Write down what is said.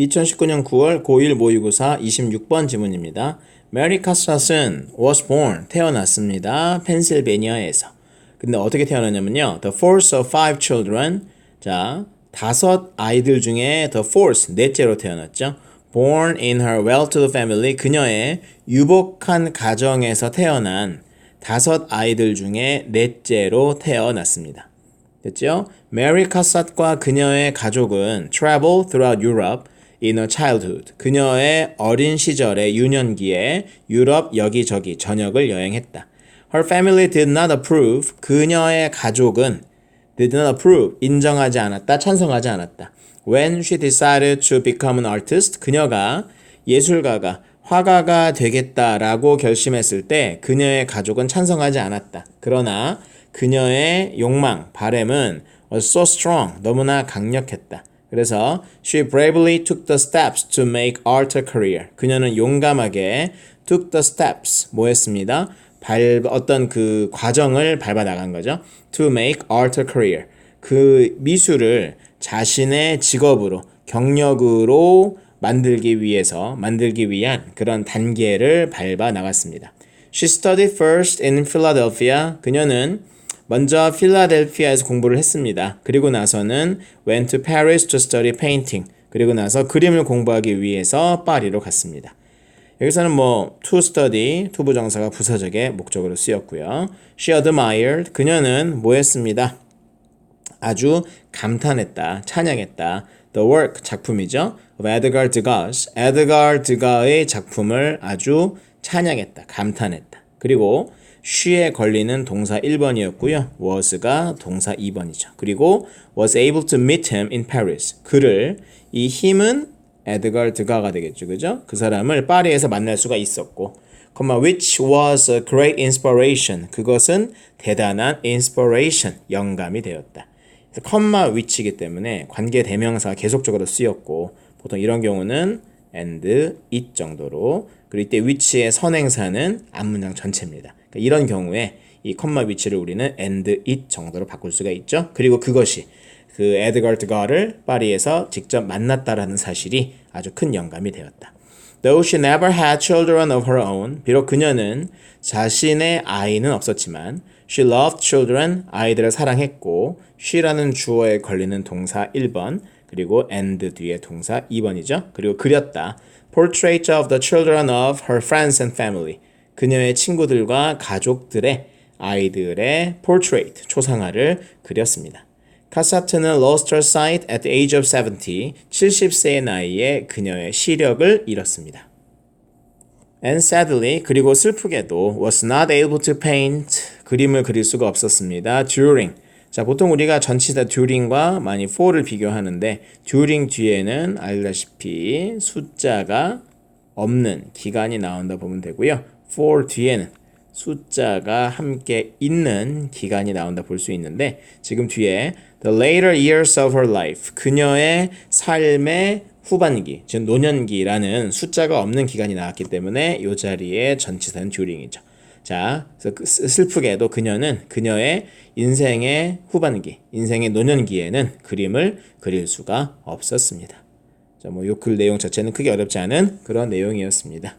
2019년 9월 고1 모의고사 26번 지문입니다. 메리 카스터슨 was born 태어났습니다. 펜실베니아에서. 근데 어떻게 태어났냐면요. The fourth of five children. 자, 다섯 아이들 중에 the fourth 넷째로 태어났죠. Born in her well-to-do family. 그녀의 유복한 가정에서 태어난 다섯 아이들 중에 넷째로 태어났습니다. 됐죠? 메리 카삿과 그녀의 가족은 travel throughout Europe in her childhood. 그녀의 어린 시절의 유년기에 유럽 여기저기 전역을 여행했다. Her family did not approve. 그녀의 가족은 did not approve. 인정하지 않았다. 찬성하지 않았다. When she decided to become an artist. 그녀가 예술가가 화가가 되겠다라고 결심했을 때 그녀의 가족은 찬성하지 않았다. 그러나 그녀의 욕망, 바램은 was so strong, 너무나 강력했다. 그래서 she bravely took the steps to make art a career. 그녀는 용감하게 took the steps 뭐 했습니다? 발 어떤 그 과정을 밟아 나간 거죠. to make art a career. 그 미술을 자신의 직업으로 경력으로 만들기 위해서 만들기 위한 그런 단계를 밟아 나갔습니다. She studied first in Philadelphia. 그녀는 먼저 필라델피아에서 공부를 했습니다. 그리고 나서는 went to Paris to study painting. 그리고 나서 그림을 공부하기 위해서 파리로 갔습니다. 여기서는 뭐 to study, to 부정사가 부사적의 목적으로 쓰였고요. She admired, 그녀는 뭐 했습니다? 아주 감탄했다, 찬양했다. The work, 작품이죠. of Edgar Degas. 에드갈 드가의 작품을 아주 찬양했다, 감탄했다. 그리고 she에 걸리는 동사 1번이었고요. was가 동사 2번이죠. 그리고 was able to meet him in Paris. 그를 이 힘은 에드갈 드가가 되겠죠. 그죠? 그 사람을 파리에서 만날 수가 있었고 which was a great inspiration. 그것은 대단한 inspiration, 영감이 되었다. 그래서 컴마 which이기 때문에 관계 대명사가 계속적으로 쓰였고 보통 이런 경우는 and, it 정도로 그리고 이때 which의 선행사는 앞문장 전체입니다. 그러니까 이런 경우에 이 컴마 위치를 우리는 and it 정도로 바꿀 수가 있죠. 그리고 그것이 그 에드가르트 가를 파리에서 직접 만났다라는 사실이 아주 큰 영감이 되었다. Though she never had children of her own, 비록 그녀는 자신의 아이는 없었지만 she loved children, 아이들을 사랑했고 she라는 주어에 걸리는 동사 1번 그리고 and 뒤에 동사 2번이죠. 그리고 그렸다. Portrait of the children of her friends and family. 그녀의 친구들과 가족들의 아이들의 portrait, 초상화를 그렸습니다. 카사트는 lost her sight at the age of 70, 70세의 나이에 그녀의 시력을 잃었습니다. And sadly, 그리고 슬프게도 was not able to paint, 그림을 그릴 수가 없었습니다. during, 자, 보통 우리가 전치사 during과 많이 for를 비교하는데 during 뒤에는 알다시피 숫자가 없는 기간이 나온다 보면 되고요. For 뒤에는 숫자가 함께 있는 기간이 나온다 볼 수 있는데 지금 뒤에 the later years of her life 그녀의 삶의 후반기, 즉 노년기라는 숫자가 없는 기간이 나왔기 때문에 이 자리에 전치사는 during이죠. 자, 그 슬프게도 그녀는 그녀의 인생의 후반기, 인생의 노년기에는 그림을 그릴 수가 없었습니다. 자, 뭐 요 글 내용 자체는 크게 어렵지 않은 그런 내용이었습니다.